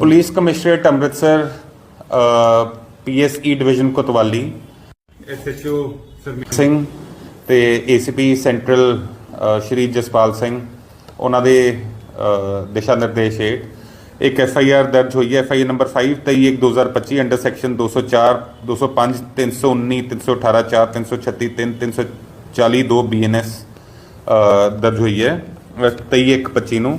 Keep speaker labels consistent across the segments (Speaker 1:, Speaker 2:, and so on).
Speaker 1: Police commissionerate Amritsar PSE division Kotwali SHO Sarmeet Singh ਤੇ ACP central Shri Jaspal Singh ਉਹਨਾਂ ਦੇ ਦਿਸ਼ਾ ਨਿਰਦੇਸ਼ ਹੇਠ। ਇੱਕ ਐਫ ਆਈ ਆਰ ਦਰਜ ਹੋਈ ਹੈ F I R number 5 23 2025 under section 204 205 319 318 4 336 3 340 2 BNS ਦਰਜ ਹੋਈ ਹੈ 23 1 25 ਨੂੰ।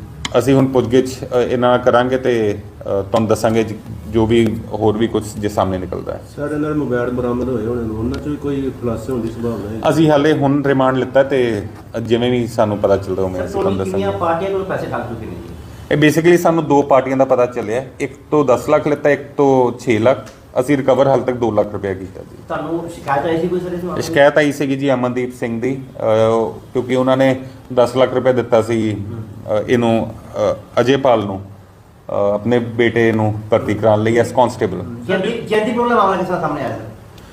Speaker 1: ਅਸੀਂ ਹੁਣ ਪੁੱਛਗਿੱਛ ਅ, ਇਹਨਾਂ ਨਾਲ ਕਰਾਂਗੇ ਤੇ ਅ, ਤੁਹਾਨੂੰ ਦੱਸਾਂਗੇ ਜ- ਜੋ ਵੀ ਹੋਰ ਵੀ ਕੁਝ ਜੇ ਸਾਹਮਣੇ ਨਿਕਲਦਾ ਹੈ।
Speaker 2: ਸਾਡੇ ਨਾਲ ਮੋਬਾਈਲ ਬਰਾਮਦ ਹੋਏ ਹੋਣੇ ਨੇ ਉਹਨਾਂ 'ਚ ਵੀ ਕੋਈ ਖੁਲਾਸੇ ਹੋਣ ਦੀ ਸੰਭਾਵਨਾ ਹੈ?
Speaker 1: ਅਸੀਂ ਹਾਲੇ ਹੁਣ ਰਿਮਾਂਡ ਲਿੱਤਾ ਤੇ ਜਿਵੇਂ ਵੀ ਸਾਨੂੰ ਪਤਾ ਚੱਲਦਾ ਹੋਵੇ ਅਸੀਂ ਤੁਹਾਨੂੰ
Speaker 3: ਕਿੰਨੀਆਂ
Speaker 1: ਦੱਸਾਂਗੇ।
Speaker 3: ਪਾਰਟੀਆਂ ਕੋਲ ਪੈਸੇ ਠੱਗ ਚੁੱਕੇ ਨੇ ਜੀ?
Speaker 1: ਇਹ ਬੇਸਿਕਲੀ ਸਾਨੂੰ ਦੋ ਪਾਰਟੀਆਂ ਦਾ ਪਤਾ ਚੱਲਿਆ ਇੱਕ ਤੋਂ 10 ਲੱਖ ਲਿੱਤਾ ਇੱਕ ਤੋਂ 6 ਲੱਖ। ਅਸੀਂ ਰਿਕਵਰ ਹਾਲ ਤੱਕ 2 ਲੱਖ ਰੁਪਏ ਕੀਤਾ ਜੀ।
Speaker 3: ਤੁਹਾਨੂੰ ਸ਼ਿਕਾਇਤ ਆਈ ਸੀ ਕੋਈ ਸਰ ਇਸ ਮਾਮਲੇ?
Speaker 1: ਸ਼ਿਕਾਇਤ ਆਈ ਸੀਗੀ ਜੀ ਅਮਨਦੀਪ ਸਿੰਘ ਦੀ। ਅਹ, ਕਿਉਂਕਿ ਉਹਨਾਂ ਨੇ 10 ਲੱਖ ਰੁਪਏ ਦਿੱਤਾ ਸੀ ਅਹ, ਇਹਨੂੰ ਅਹ, ਅਜੇਪਾਲ ਨੂੰ ਅਹ, ਆਪਣੇ ਬੇਟੇ ਨੂੰ ਭਰਤੀ ਕਰਾਉਣ ਲਈ ਐਸ ਕਾਂਸਟੇਬਲ
Speaker 3: ਜੈਦੀ ਜੈਦੀ ਪ੍ਰੋਬਲਮ ਮਾਮਲਾ ਕਿਸ ਤਰ੍ਹਾਂ ਸਾਹਮਣੇ ਆਇਆ ਸਰ?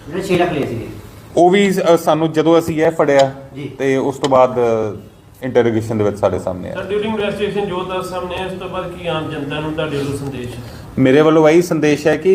Speaker 3: ਜਿਹੜੇ 6 ਲੱਖ ਲਏ ਸੀਗੇ।
Speaker 1: ਉਹ ਵੀ ਸਾਨੂੰ ਜਦੋਂ ਅਸੀਂ ਇਹ ਫੜਿਆ
Speaker 3: ਜੀ।
Speaker 1: ਤੇ ਉਸ ਤੋਂ ਬਾਅਦ ਇੰਟਰੋਗੇਸ਼ਨ ਦੇ ਵਿੱਚ ਸਾਡੇ ਸਾਹਮਣੇ
Speaker 4: ਸਰ
Speaker 1: ਆਇਆ
Speaker 4: ਡਿਊਰਿੰਗ ਇਨਵੈਸਟੀਗੇਸ਼ਨ ਜੋ ਦੱਸ ਸਾਹਮਣੇ ਇਸ ਤੋਂ ਬਾਅਦ ਕੀ ਆਮ ਜਨਤਾ ਨੂੰ ਤੁਹਾਡੇ ਵੱਲੋਂ ਸੰਦੇਸ਼
Speaker 1: ਮੇਰੇ ਵੱਲੋਂ ਇਹੀ ਸੰਦੇਸ਼ ਹੈ ਕਿ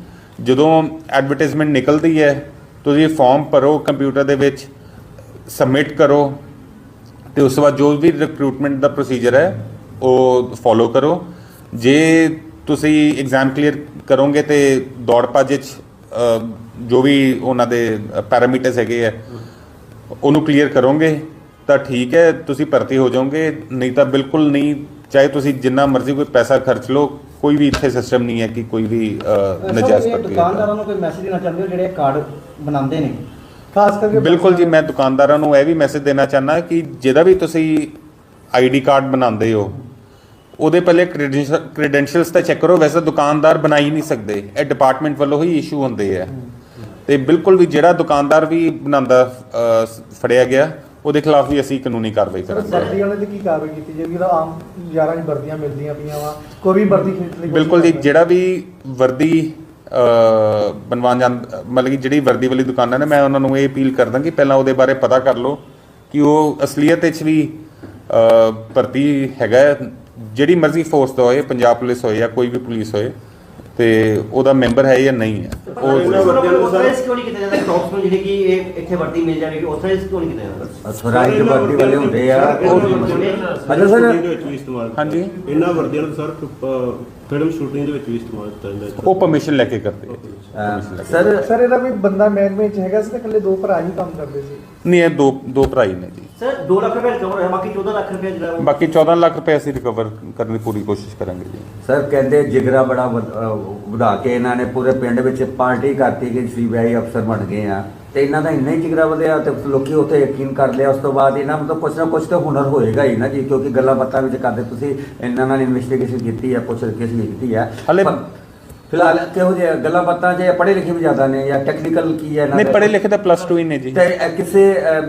Speaker 1: ਜਦੋਂ ਐਡਵਰਟਾਈਜ਼ਮੈਂਟ ਨਿਕਲਦੀ ਹੈ, ਤੁਸੀਂ ਫਾਰਮ ਭਰੋ ਕੰਪਿਊਟਰ ਦੇ ਵਿੱਚ ਸਬਮਿਟ ਕਰੋ, ਤੇ ਉਸ ਤੋਂ ਬਾਅਦ ਜੋ ਵੀ ਰਿਕਰੂਟਮੈਂਟ ਦਾ ਪ੍ਰੋਸੀਜਰ ਹੈ, ਉਹ ਫੋਲੋ ਕਰੋ। ਜੇ ਤੁਸੀਂ ਐਗਜ਼ਾਮ ਕਲੀਅਰ ਕਰੋਗੇ ਤੇ ਦੌੜ ਭੱਜ 'ਚ ਜੋ ਵੀ ਉਹਨਾਂ ਦੇ ਪੈਰਾਮੀਟਰਸ ਹੈਗੇ ਆ, ਉਹਨੂੰ ਕਲੀਅਰ ਕਰੋਗੇ, ਤਾਂ ਠੀਕ ਹੈ, ਤੁਸੀਂ ਭਰਤੀ ਹੋ ਜਾਓਗੇ। ਨਹੀਂ ਤਾਂ ਬਿਲਕੁਲ ਨਹੀਂ, ਚਾਹੇ ਤੁਸੀਂ ਜਿੰਨਾ ਮਰਜ਼ੀ ਕੋਈ ਪੈਸਾ ਖਰਚ ਲਓ ਕੋਈ ਵੀ ਇੱਥੇ ਸਿਸਟਮ ਨਹੀਂ ਹੈ ਕਿ ਕੋਈ ਵੀ ਅ, ਨਜਾਇਜ਼
Speaker 5: ਇਹ
Speaker 1: ਭਰਤੀ
Speaker 5: ਦੁਕਾਨਦਾਰਾਂ ਨੂੰ ਕੋਈ ਮੈਸੇਜ ਦੇਣਾ ਚਾਹੁੰਦੇ ਹੋ ਜਿਹੜੇ ਕਾਰਡ ਬਣਾਉਂਦੇ ਨੇ? ਖਾਸ ਕਰਕੇ
Speaker 1: ਬਿਲਕੁਲ ਜੀ ਮੈਂ ਦੁਕਾਨਦਾਰਾਂ ਨੂੰ ਇਹ ਵੀ ਮੈਸੇਜ ਦੇਣਾ ਚਾਹੁੰਦਾ ਕਿ ਜਿਹਦਾ ਵੀ ਤੁਸੀਂ ਆਈਡੀ ਕਾਰਡ ਬਣਾਉਂਦੇ ਹੋ ਉਹਦੇ ਪਹਿਲੇ ਕ੍ਰੈਡੈਂਸ਼ੀਅਲਸ ਤਾਂ ਚੈੱਕ ਕਰੋ। ਵੈਸੇ ਦੁਕਾਨਦਾਰ ਬਣਾ ਹੀ ਨਹੀਂ ਸਕਦੇ। ਇਹ ਡਿਪਾਰਟਮੈਂਟ ਵੱਲੋਂ ਹੀ ਇਸ਼ੂ ਹੁੰਦੇ ਆ। ਤੇ ਬਿਲਕੁਲ ਵੀ ਜਿਹੜਾ ਦੁਕਾਨਦਾਰ ਵੀ ਬਣਾਉਂਦਾ ਅ, ਫੜਿਆ ਗਿਆ ਉਹਦੇ ਖਿਲਾਫ ਵੀ ਅਸੀਂ ਕਾਨੂੰਨੀ ਕਾਰਵਾਈ ਕਰਾਂਗੇ।
Speaker 6: ਸਰਦੀ ਵਾਲੇ ਦੀ ਕੀ ਕਾਰਵਾਈ ਕੀਤੀ ਜਾਏਗੀ? ਤਾਂ ਆਮ ਯਾਰਾਂ ਦੀ ਵਰਦੀਆਂ ਮਿਲਦੀਆਂ ਪਈਆਂ ਵਾ। ਕੋਈ ਵੀ ਵਰਦੀ ਖਰੀਦ ਲਈ
Speaker 1: ਬਿਲਕੁਲ ਜੀ ਜਿਹੜਾ ਵੀ ਵਰਦੀ ਬਣਵਾਉਣ ਜਾਂ ਮਤਲਬ ਕਿ ਜਿਹੜੀ ਵਰਦੀ ਵਾਲੀ ਦੁਕਾਨਾਂ ਨੇ ਮੈਂ ਉਹਨਾਂ ਨੂੰ ਇਹ ਅਪੀਲ ਕਰਦਾ ਕਿ ਪਹਿਲਾਂ ਉਹਦੇ ਬਾਰੇ ਪਤਾ ਕਰ ਲਓ ਕਿ ਉਹ ਅਸਲੀਅਤ ਵਿੱਚ ਵੀ ਭਰਤੀ ਹੈਗਾ। ਜਿਹੜੀ ਮਰਜ਼ੀ ਫੋਰਸ ਦਾ ਹੋਏ ਪੰਜਾਬ ਪੁਲਿਸ ਹੋਏ ਜਾਂ ਕੋਈ ਵੀ ਪੁਲਿਸ ਹੋਏ ਤੇ ਉਹਦਾ ਮੈਂਬਰ ਹੈ ਜਾਂ ਨਹੀਂ ਹੈ ਉਹ
Speaker 3: authorized ਕਿਉਂ ਨਹੀਂ ਕੀਤਾ ਜਾਂਦਾ ਸ਼ੌਪਸ ਨੂੰ ਜਿਹੜੀ ਕਿ ਇਹ ਇੱਥੇ ਵਰਦੀ ਮਿਲ ਜਾਵੇਗੀ ਆਥੋਰਾਈਜ਼ ਕਿਉਂ ਨਹੀਂ ਕੀਤਾ ਜਾਂਦਾ
Speaker 7: ਦੇ ਵਰਦੀ ਵਾਲੇ ਹੁੰਦੇ ਆ ਉਹ ਅੱਛਾ ਸਰ।
Speaker 2: ਵਿੱਚ ਵੀ ਇਸਤੇਮਾਲ।
Speaker 1: ਹਾਂਜੀ।
Speaker 2: ਇਹਨਾਂ ਵਰਦੀਆਂ ਨੂੰ ਸਰ ਫਿਲਮ ਸ਼ੂਟਿੰਗ ਦੇ ਵਿੱਚ ਵੀ ਇਸਤੇਮਾਲ ਕੀਤਾ ਜਾਂਦਾ ਹੈ
Speaker 1: ਉਹ ਪਰਮਿਸ਼ਨ ਲੈ ਕੇ ਕਰਦੇ ਆ।
Speaker 7: ਸਰ
Speaker 6: ਸਰ ਇਹਦਾ ਕੋਈ ਬੰਦਾ ਮਹਿਕਮੇ ਚ ਹੈਗਾ ਸੀ ਤੇ ਇਕੱਲੇ ਦੋ ਭਰਾ ਹੀ ਕੰਮ ਕਰਦੇ ਸੀ?
Speaker 1: ਨਹੀਂ ਇਹ ਦੋ ਦੋ ਭਰਾ ਹੀ ਨੇ ਜੀ।
Speaker 3: ਸਰ 2 ਲੱਖ ਰੁਪਏ ਰਿਕਵਰ ਹੋਇਆ ਬਾਕੀ 14 ਲੱਖ ਰੁਪਏ ਜਿਹੜਾ ਉਹ
Speaker 1: ਬਾਕੀ 14 ਲੱਖ ਰੁਪਏ ਅਸੀਂ ਰਿਕਵਰ ਕਰਨ ਦੀ ਪੂਰੀ ਕੋਸ਼ਿਸ਼ ਕਰਾਂਗੇ ਜੀ।
Speaker 7: ਸਰ ਕਹਿੰਦੇ ਜਿਗਰਾ ਬੜਾ ਵਧ- ਅਹ, ਵਧਾ ਕੇ ਇਹਨਾਂ ਨੇ ਪੂਰੇ ਪਿੰਡ ਵਿੱਚ ਪਾਰਟੀ ਕਰਤੀ ਕਿ ਸੀਬੀਆਈ ਅਫਸਰ ਬਣ ਗਏ ਆ। ਤੇ ਇਹਨਾਂ ਦਾ ਇੰਨਾ ਹੀ ਜਿਗਰਾ ਵਧਿਆ ਤੇ ਲੋਕੀ ਉੱਥੇ ਯਕੀਨ ਕਰ ਲਿਆ ਉਸ ਤੋਂ ਬਾਅਦ ਇਹਨਾਂ ਨੂੰ ਤਾਂ ਕੁਛ ਨਾ ਕੁਛ ਤਾਂ ਹੁਨਰ ਹੋਏਗਾ ਹੀ ਨਾ ਜੀ ਕਿਉਂਕਿ ਗੱਲਾਂ ਬਾਤਾਂ ਵਿੱਚ ਕਰਦੇ ਤੁਸੀਂ ਇਹਨਾਂ ਨਾਲ ਇਨਵੈਸਟੀਗੇਸ਼ਨ ਕੀਤੀ ਹੈ ਪੁੱਛ ਰਿਕੇਸ਼ ਕੀਤੀ ਹੈ
Speaker 1: ਹਾਲੇ-
Speaker 7: ਫਿਲਹਾਲ ਕਿਹੋ ਜਿਹੇ ਗੱਲਾਂ ਬਾਤਾਂ ਜੇ ਪੜ੍ਹੇ ਲਿਖੇ ਵੀ ਜ਼ਿਆਦਾ ਨੇ ਜਾਂ ਟੈਕਨੀਕਲ ਕੀ ਹੈ ਇਹਨਾਂ
Speaker 1: ਨਹੀਂ? ਪੜ੍ਹੇ ਲਿਖੇ ਤਾਂ ਪਲੱਸ 2 ਹੀ ਨੇ ਜੀ।
Speaker 7: ਤੇ ਕਿਸੇ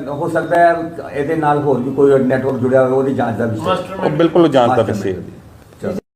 Speaker 7: ਹੋ ਸਕਦਾ ਹੈ ਇਹਦੇ ਨਾਲ ਹੋਰ ਵੀ ਕੋਈ ਨੈਟਵਰਕ ਜੁੜਿਆ ਹੋਵੇ ਉਹਦੀ ਜਾਂਚ ਦਾ ਵਿਸ਼ਾ।
Speaker 1: ਉਹ ਬਿਲਕੁਲ ਜਾਂਚ ਦਾ ਵਿਸ਼ੇ ਹੈ।